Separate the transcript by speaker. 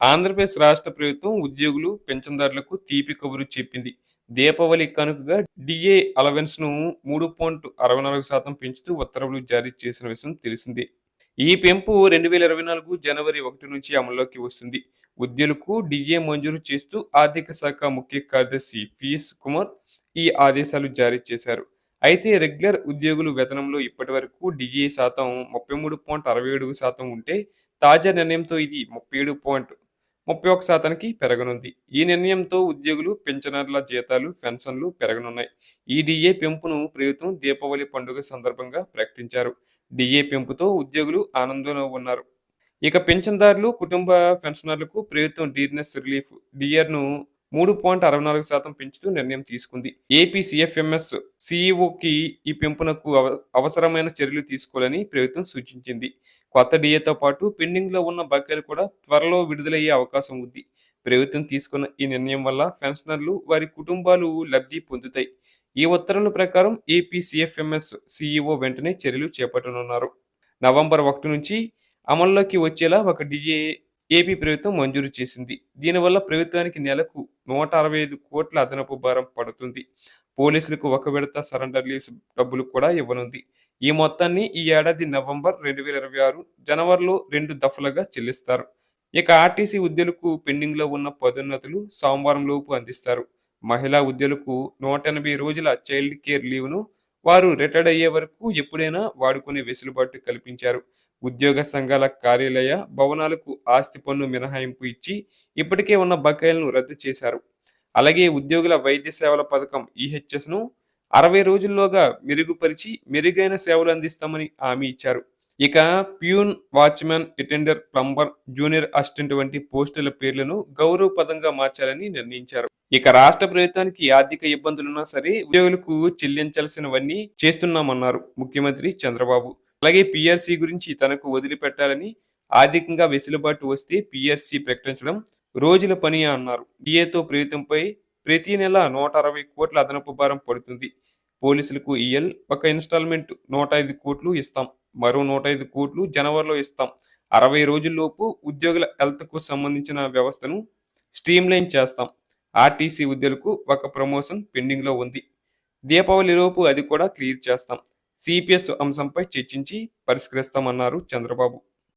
Speaker 1: ఆంధ్రప్రదేశ్ రాష్ట్ర ప్రభుత్వం ఉద్యోగులు పెన్షన్దారులకు తీపి కబురు చెప్పింది. దీపావళి కనుకగా డిఏ అలవెన్స్ను మూడు పాయింట్ అరవై నాలుగు శాతం పెంచుతూ ఉత్తర్వులు జారీ చేసిన విషయం తెలిసిందే. ఈ పెంపు రెండు వేల ఇరవై నాలుగు జనవరి ఒకటి నుంచి అమల్లోకి వస్తుంది. ఉద్యోగులకు డిఏ మంజూరు చేస్తూ ఆర్థిక శాఖ ముఖ్య కార్యదర్శి పీయూష్ కుమార్ ఈ ఆదేశాలు జారీ చేశారు. అయితే రెగ్యులర్ ఉద్యోగులు వేతనంలో ఇప్పటి వరకు డిఏ శాతం ముప్పై మూడు పాయింట్ అరవై ఏడు శాతం ఉంటే తాజా నిర్ణయంతో ఇది ముప్పై ఏడు పాయింట్ ముప్పై ఒక్క శాతానికి పెరగనుంది. ఈ నిర్ణయంతో ఉద్యోగులు పెన్షనర్ల జీతాలు పెన్షన్లు పెరగనున్నాయి. ఈ డిఏ పెంపును ప్రభుత్వం దీపావళి పండుగ సందర్భంగా ప్రకటించారు. డిఏ పెంపుతో ఉద్యోగులు ఆనందంలో ఉన్నారు. ఇక పెన్షన్దారులు కుటుంబ పెన్షనర్లకు ప్రభుత్వం డీర్నెస్ రిలీఫ్ డిఆర్ను మూడు పాయింట్ అరవై నాలుగు శాతం పెంచుతూ నిర్ణయం తీసుకుంది. ఏపీ సిఎఫ్ఎంఎస్ సిఇఓకి ఈ పెంపునకు అవ- అవసరమైన చర్యలు తీసుకోవాలని ప్రభుత్వం సూచించింది. కొత్త డిఏతో పాటు పెండింగ్లో ఉన్న బకాయిలు కూడా త్వరలో విడుదలయ్యే అవకాశం ఉంది. ప్రభుత్వం తీసుకున్న ఈ నిర్ణయం వల్ల పెన్షనర్లు వారి కుటుంబాలు లబ్ధి పొందుతాయి. ఈ ఉత్తర్వుల ప్రకారం ఏపీ సిఎఫ్ఎంఎస్ సిఇఓ వెంటనే చర్యలు చేపట్టనున్నారు. నవంబర్ ఒకటి నుంచి అమల్లోకి వచ్చేలా ఒక డిఏ ఏపీ ప్రభుత్వం మంజూరు చేసింది. దీనివల్ల ప్రభుత్వానికి నెలకు నూట అరవై ఐదు కోట్ల అదనపు భారం పడుతుంది. పోలీసులకు ఒక విడత సరెండర్ లీవ్స్ డబ్బులు కూడా ఇవ్వనుంది. ఈ మొత్తాన్ని ఈ ఏడాది నవంబర్ రెండు వేల ఇరవై ఆరు జనవరిలో రెండు దఫలుగా చెల్లిస్తారు. ఇక ఆర్టీసీ ఉద్యోగులకు పెండింగ్లో ఉన్న పదోన్నతులు సోమవారం లోపు అందిస్తారు. మహిళా ఉద్యోగులకు నూట ఎనభై రోజుల చైల్డ్ కేర్ లీవ్ను వారు రిటైర్డ్ అయ్యే వరకు ఎప్పుడైనా వాడుకునే వెసులుబాటు కల్పించారు. ఉద్యోగ సంఘాల కార్యాలయ భవనాలకు ఆస్తి పన్ను మినహాయింపు ఇచ్చి ఇప్పటికే ఉన్న బకాయిలను రద్దు చేశారు. అలాగే ఉద్యోగుల వైద్య సేవల పథకం ఈహెచ్ఎస్ను అరవై రోజుల్లోగా మెరుగుపరిచి మెరుగైన సేవలు అందిస్తామని హామీ ఇచ్చారు. ఇక peon watchman attender plumber junior assistant వంటి పోస్టుల పేర్లను గౌరవపదంగా మార్చాలని నిర్ణయించారు. ఇక రాష్ట్ర ప్రభుత్వానికి ఆర్థిక ఇబ్బందులున్నా సరే ఉద్యోగులకు చెల్లించాల్సినవన్నీ చేస్తున్నామన్నారు ముఖ్యమంత్రి చంద్రబాబు. అలాగే పిఆర్సీ గురించి తనకు వదిలిపెట్టాలని ఆర్థికంగా వెసులుబాటు వస్తే పిఆర్సీ ప్రకటించడం రోజుల పని అన్నారు. డిఏతో ప్రభుత్వంపై ప్రతి నెల నూట అరవై కోట్ల అదనపు భారం పడుతుంది. పోలీసులకు ఈఎల్ ఒక ఇన్స్టాల్మెంట్ నూట ఐదు కోట్లు ఇస్తాం. మరో నూట ఐదు కోట్లు జనవరిలో ఇస్తాం. అరవై రోజుల్లోపు ఉద్యోగుల హెల్త్కు సంబంధించిన వ్యవస్థను స్ట్రీమ్లైన్ చేస్తాం. ఆర్టీసీ ఉద్యోగులకు ఒక ప్రమోషన్ పెండింగ్లో ఉంది. దీపావళిలోపు అది కూడా క్లియర్ చేస్తాం. సిపిఎస్ అంశంపై చర్చించి పరిష్కరిస్తామన్నారు చంద్రబాబు.